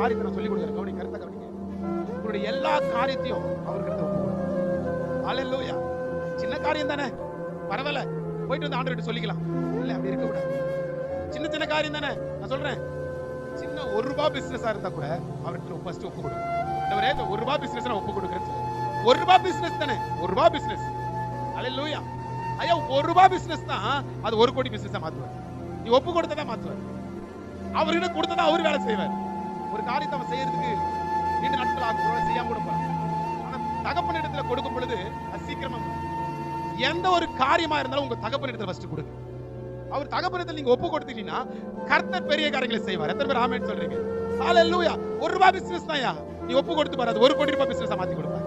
காரியத்தை நான் சொல்லி கொடுக்குறேன். கவனி கருத்தை கவனிங்க. உங்களுடைய எல்லா காரியத்தையும் அவர்கிட்ட ஒப்பு சின்ன காரியம் தானே? பரவாயில்ல. போயிட்டு வந்து ஆண்டவர்கிட்ட சொல்லிக்கலாம். இல்ல அப்படி இருக்க கூடாது. சின்ன சின்ன காரியம் தானே? நான் சொல்றேன். சின்ன ஒரு ரூபா பிசினஸா இருந்தா கூட அவர்கிட்ட ஃபர்ஸ்ட் ஒப்பு கொடுங்க. ஆண்டவரே இந்த ஒரு ரூபா பிசினஸ் நான் ஒப்பு கொடுக்குறேன்னு ஒரு ரூபாய் பிசினஸ் தானே? ஒரு ரூபாய் பிசினஸ் ஹalleluya. ஐயா ஒரு ரூபா பிசினஸ் தான் அது ஒரு கோடி பிசினஸா மாத்துவார். நீ ஒப்பு கொடுத்ததா மாத்துவார். அவர்கிட்ட கொடுத்ததா அவர் வேலை செய்வார். ஒரு காரியத்தை அவன் செய்யறதுக்கு நீண்ட நாட்கள் ஆகும். செய்யாம கூட போறான். ஆனா தகப்பன் இடத்துல கொடுக்கும் பொழுது அது சீக்கிரமா எந்த ஒரு காரியமா இருந்தாலும் உங்க தகப்பன் இடத்துல ஃபர்ஸ்ட் கொடுங்க. அவர் தகப்பனத்தில் நீங்க ஒப்பு கொடுத்துட்டீங்கன்னா கர்த்தர் பெரிய காரியங்களை செய்வார். எத்தனை பேர் ஆமென் சொல்றீங்க? ஹalleluya ஒரு ரூபாய் பிசினஸ் தான்யா நீ ஒப்பு கொடுத்து பாரு அது ஒரு கோடி ரூபாய் பிசினஸா மாத்தி கொடுப்பார்.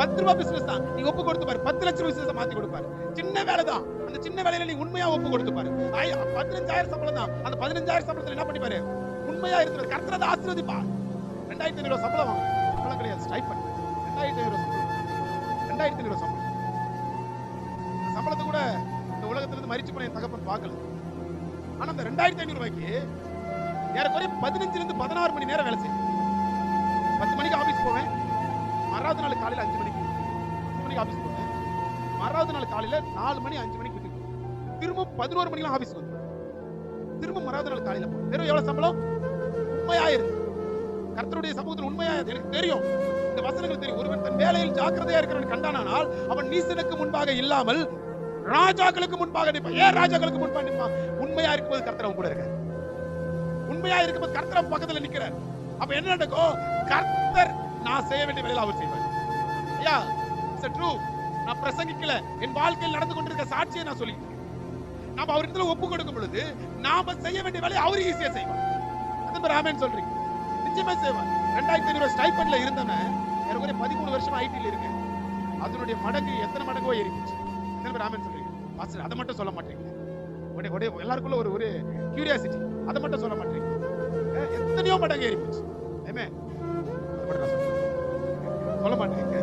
பத்து ரூபாய் பிசினஸ் தான். நீ ஒப்பு கொடுத்து பாரு பத்து லட்சம் பிசினஸ் மாத்தி கொடுப்பாரு. சின்ன வேலை தான். அந்த சின்ன வேலையில நீ உண்மையா ஒப்பு கொடுத்து பாரு பதினஞ்சாயிரம் சம்பளம் தான். அந்த பதினஞ்சாயிரம் சம்பளத்துல என்ன பண்ணி பாரு உண்மையா இருக்கிறது. கர்த்தர் ஆசீர்வதிப்பா ரெண்டாயிரத்தி ஐநூறு சம்பளம் வாங்க. சம்பளம் கிடையாது. ஸ்ட்ரைக் பண்ணி. ரெண்டாயிரத்தி ஐநூறு சம்பளம். ரெண்டாயிரத்தி ஐநூறு சம்பளம். சம்பளத்தை கூட இந்த உலகத்துல இருந்து போன என் தகப்பன் பார்க்கல. ஆனா அந்த ரெண்டாயிரத்தி ஐநூறு ரூபாய்க்கு ஏறக்குறைய பதினஞ்சுல இருந்து பதினாறு மணி நேரம் வேலை செய்யும் பத்து மணிக்கு ஆபீஸ் போவேன். மறாவது நாள் காலையில அஞ்சு மணிக்கு. பத்து மணிக்கு ஆபீஸ் போவேன். மறாவது நாள் காலையில நாலு மணி அஞ்சு மணிக்கு வீட்டுக்கு திரும்ப பதினோரு மணிக்கெல்லாம் ஆபீஸ் வந்து திரும்ப மறாவது நாள் காலையில போவேன். வெறும் எவ்வளவு சம்பளம்? உண்மையா இருந்து கர்த்தருடைய சமூகத்தில் உண்மையா எனக்கு தெரியும். இந்த வசனங்கள் தெரியும். ஒருவன் தன் வேலையில் ஜாக்கிரதையா இருக்கிறவன் கண்டானால் அவன் நீசனுக்கு முன்பாக இல்லாமல் ராஜாக்களுக்கு முன்பாக நிற்பான். ஏன் ராஜாக்களுக்கு முன்பாக நிற்பான்? உண்மையா இருக்கும்போது கர்த்தர் அவன் கூட இருக்கார். உண்மையா இருக்கும்போது கர்த்தர் அவன் பக்கத்துல நிக்கிறார். அப்ப என்ன நடக்கும்? கர்த்தர் நான் செய்ய வேண்டிய வேலையில் அவர் செய்வார். ஐயா இட்ஸ் ட்ரூ நான் பிரசங்கிக்கல. என் வாழ்க்கையில் நடந்து கொண்டிருக்க சாட்சியை நான் சொல்லி நாம அவர் இடத்துல ஒப்பு கொடுக்கும் பொழுது நாம செய்ய வேண்டிய வேலையை அவர் ஈஸியா செய்வார். அது ராமன் சொல்றீங்க. நிச்சயமா செய்வார் ரெண்டாயிரத்தி ஐநூறு ஸ்டைபண்ட்ல இருந்தவன் எனக்கு பதிமூணு வருஷம் ஐடில இருக்கேன். அதனுடைய மடங்கு எத்தனை மடங்கோ ஏறிச்சு எத்தனை ராமன் சொல்றீங்க? பாஸ்டர் அதை மட்டும் சொல்ல மாட்டீங்க. உடனே உடனே எல்லாருக்குள்ள ஒரு ஒரு கியூரியாசிட்டி அதை மட்டும் சொல்ல மாட்டீங்க. எத்தனையோ மடங்கு ஏறிப்போச்சு. ஏமே சொல்ல மாட்டேங்க.